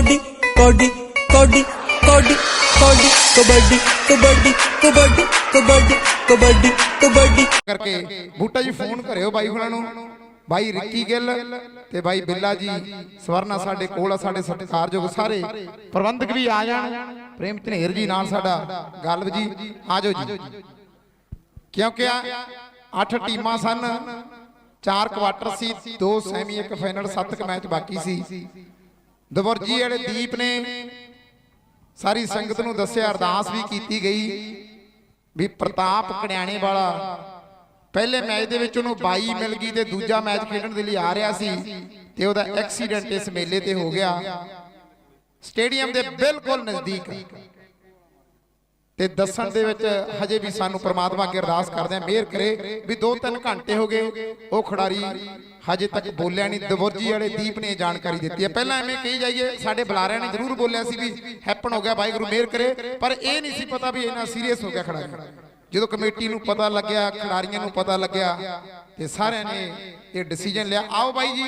Cody ਕੋਡੀ ਕੋਡੀ ਕੋਡੀ ਕੋਡੀ ਕਬੱਡੀ ਕਬੱਡੀ ਕਬੱਡੀ ਕਬੱਡੀ ਕਬੱਡੀ ਕਬੱਡੀ ਕਰਕੇ ਬੂਟਾ ਜੀ ਫੋਨ ਕਰਿਓ ਬਾਈ ਹੁਣਾਂ ਨੂੰ ਬਾਈ ਰਿੱਕੀ ਗਿੱਲ ਤੇ ਬਾਈ ਬਿੱਲਾ ਜੀ ਸਵਰਨਾ ਸਾਡੇ ਕੋਲ ਆ ਸਾਡੇ ਸਤਿਕਾਰਯੋਗ ਸਾਰੇ ਪ੍ਰਬੰਧਕ ਵੀ ਆ ਜਾਣ ਪ੍ਰੇਮ ਧਨੇਰ ਜੀ ਨਾਲ ਸਾਡਾ ਗਲਵ ਜੀ ਆਜੋ ਜੀ ਕਿਉਂਕਿ ਆ ਅੱਠ ਟੀਮਾਂ ਸਨ ਚਾਰ ਕੁਆਟਰ ਸੀ ਦੋ ਸੈਮੀ ਇੱਕ ਫਾਈਨਲ ਸੱਤ ਕ ਮੈਚ ਬਾਕੀ ਸੀ ਦਵਰਜੀ ਵਾਲੇ ਦੀਪ ਨੇ ਸਾਰੀ ਸੰਗਤ ਨੂੰ ਦੱਸਿਆ, ਅਰਦਾਸ ਵੀ ਕੀਤੀ ਗਈ ਵੀ ਪ੍ਰਤਾਪ ਕੜਿਆਣੇ ਵਾਲਾ, ਪਹਿਲੇ ਮੈਚ ਦੇ ਵਿੱਚ ਉਹਨੂੰ 22 ਮਿਲ ਗਈ ਤੇ ਦੂਜਾ ਮੈਚ ਖੇਡਣ ਦੇ ਲਈ ਆ ਰਿਹਾ ਸੀ ਤੇ ਉਹਦਾ ਐਕਸੀਡੈਂਟ ਇਸ ਮੇਲੇ ਤੇ ਹੋ ਗਿਆ। ਸਟੇਡੀਅਮ ਦੇ ਬਿਲਕੁਲ ਨਜ਼ਦੀਕ। ਤੇ ਦੱਸਣ ਦੇ ਵਿੱਚ ਹਜੇ ਵੀ ਸਾਨੂੰ ਪ੍ਰਮਾਤਮਾ ਅੱਗੇ ਅਰਦਾਸ ਕਰਦੇ ਆ ਮਿਹਰ ਕਰੇ ਵੀ 2-3 ਘੰਟੇ ਹੋ ਗਏ, ਉਹ ਖਿਡਾਰੀ ਹਜੇ ਤੱਕ ਬੋਲਿਆ ਨਹੀਂ, ਦਵਰਜੀ ਵਾਲੇ ਦੀਪ ਨੇ ਜਾਣਕਾਰੀ ਦਿੱਤੀ ਹੈ। ਪਹਿਲਾਂ ਐਵੇਂ ਕਹੀ ਜਾਈਏ, ਸਾਡੇ ਬੁਲਾਰਿਆਂ ਨੇ ਜ਼ਰੂਰ ਬੋਲਿਆ ਸੀ ਵੀ ਹੈਪਨ ਹੋ ਗਿਆ, ਵਾਹਿਗੁਰੂ ਮਿਹਰ ਕਰੇ, ਪਰ ਇਹ ਨਹੀਂ ਸੀ ਪਤਾ ਵੀ ਇੰਨਾ ਸੀਰੀਅਸ ਹੋ ਗਿਆ ਖਿਡਾਰੀ। ਜਦੋਂ ਕਮੇਟੀ ਨੂੰ ਪਤਾ ਲੱਗਿਆ, ਖਿਡਾਰੀਆਂ ਨੂੰ ਪਤਾ ਲੱਗਿਆ ਤੇ ਸਾਰਿਆਂ ਨੇ ਇਹ ਡਿਸੀਜਨ ਲਿਆ। ਆਓ ਬਾਈ ਜੀ